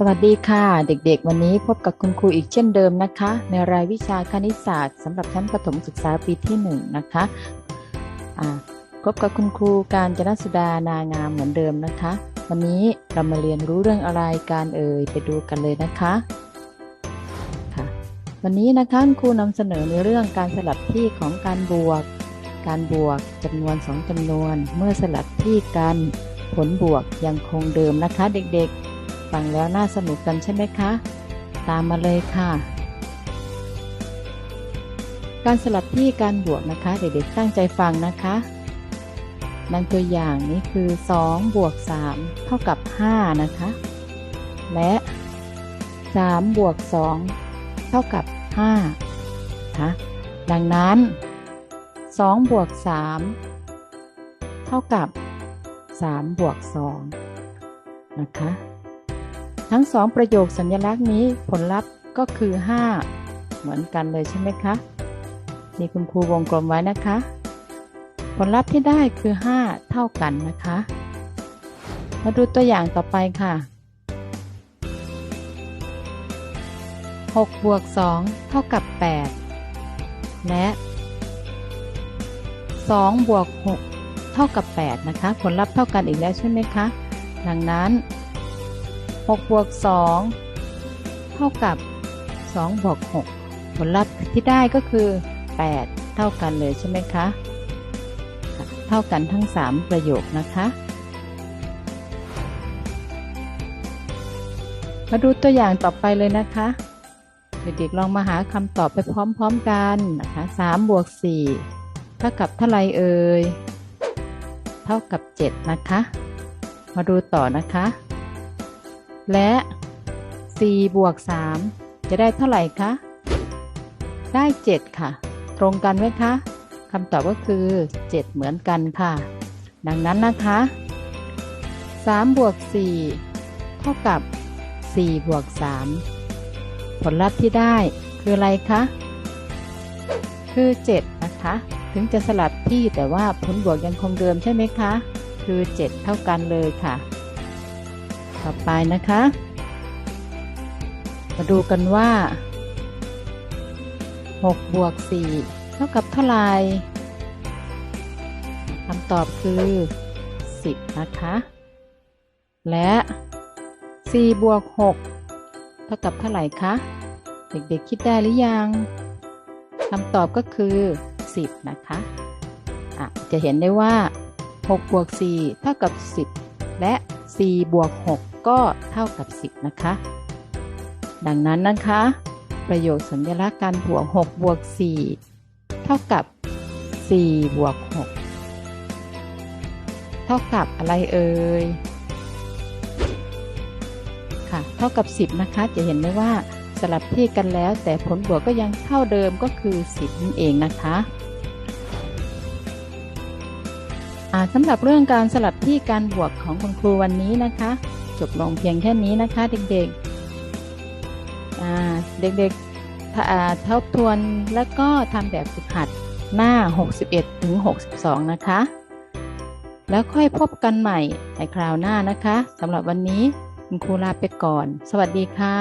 สวัสดีค่ะ เด็กๆ วันนี้พบกับคุณครูอีกเช่นเดิมนะคะ ในรายวิชาคณิตศาสตร์สำหรับชั้นประถมศึกษาปีที่ 1 นะคะพบกับคุณครูการจนสุดานางามเหมือนเดิมนะคะ วันนี้เรามาเรียนรู้เรื่องอะไรการเอ่ยไปดูกันเลยนะคะค่ะวันนี้นะคะครูนำเสนอในเรื่องการสลับที่ของการบวก การบวกจำนวน 2จำนวน เมื่อสลับที่กันผลบวกยังคงเดิมนะคะ เด็กๆ ฟังแล้วน่าสนุกกันใช่ไหมคะ ตามมาเลยค่ะ การสลับที่การบวกนะคะ เด็กๆตั้งใจฟังนะคะดังตัวอย่างนี้คือ 2 บวก 3 เท่ากับ 5 นะคะ และ 3 บวก 2 เท่ากับ 5 นะคะ ดังนั้น 2 บวก 3 เท่ากับ 3 บวก 2 นะคะ ทั้งสองประโยคสัญลักษณ์นี้ผลลัพธ์ก็คือ 5 เหมือนกันเลยใช่ไหมคะนี่คุณครูวงกลมไว้นะคะ ผลลัพธ์ที่ได้คือ 5 เท่ากันนะคะ มาดูตัวอย่างต่อไปค่ะ6บวก2เท่ากับ 8 และ 2 บวก 6 เท่ากับ 8 นะคะ ผลลัพธ์เท่ากันอีกแล้วใช่ไหมคะ ดังนั้น 6บวก2เท่ากับ2บวก6ผลลัพธ์ที่ได้ก็คือ 8 เท่ากันเลยใช่ไหมคะ เท่ากันทั้ง 3 ประโยคนะคะ มาดูตัวอย่างต่อไปเลยนะคะ เด็กๆลองมาหาคำตอบไปพร้อมๆกันนะคะ3บวก4เท่ากับเท่าไรเอ่ย เท่ากับ 7 นะคะ มาดูต่อนะคะ และ 4 บวก 3 จะได้เท่าไหร่คะ ได้ 7 ค่ะ ตรงกันไหมคะคำตอบก็คือ 7 เหมือนกันค่ะ ดังนั้นนะคะ3บวก4เท่ากับ 4 บวก 3 ผลลัพธ์ที่ได้คืออะไรคะ คือ 7 นะคะ ถึงจะสลับที่แต่ว่าผลบวกยังคงเดิมใช่ไหมคะ คือ 7 เท่ากันเลยค่ะ ต่อไปนะคะ มาดูกันว่า 6 บวก 4 เท่ากับเท่าไหร่คำตอบคือ 10 นะคะ และ 4 บวก 6 เท่ากับเท่าไหร่คะ เด็กๆคิดได้หรือยังคำตอบก็คือ 10 นะคะะจะเห็นได้ว่า 6 บวก 4 เท่ากับ 10 และ 4 บวก 6 ก็เท่ากับ 10 นะคะ ดังนั้นนะคะ ประโยคสัญลักษณ์การบวก6บวก 4 เท่ากับ 4 บวก 6 เท่ากับอะไรเอ่ยค่ะ เท่ากับ 10 นะคะ จะเห็นได้ว่าสลับที่กันแล้วแต่ผลบวกก็ยังเท่าเดิมก็คือ 10 นั่นเองนะคะ สำหรับเรื่องการสลับที่การบวกของคุณครูวันนี้นะคะ จบลงเพียงแค่นี้นะคะ เด็กๆเด็กๆทบทวนแล้วก็ทำแบบฝึกหัดหน้า 61 ถึง 62 นะคะ แล้วค่อยพบกันใหม่ในคราวหน้านะคะสำหรับวันนี้คุณครูลาไปก่อน สวัสดีค่ะ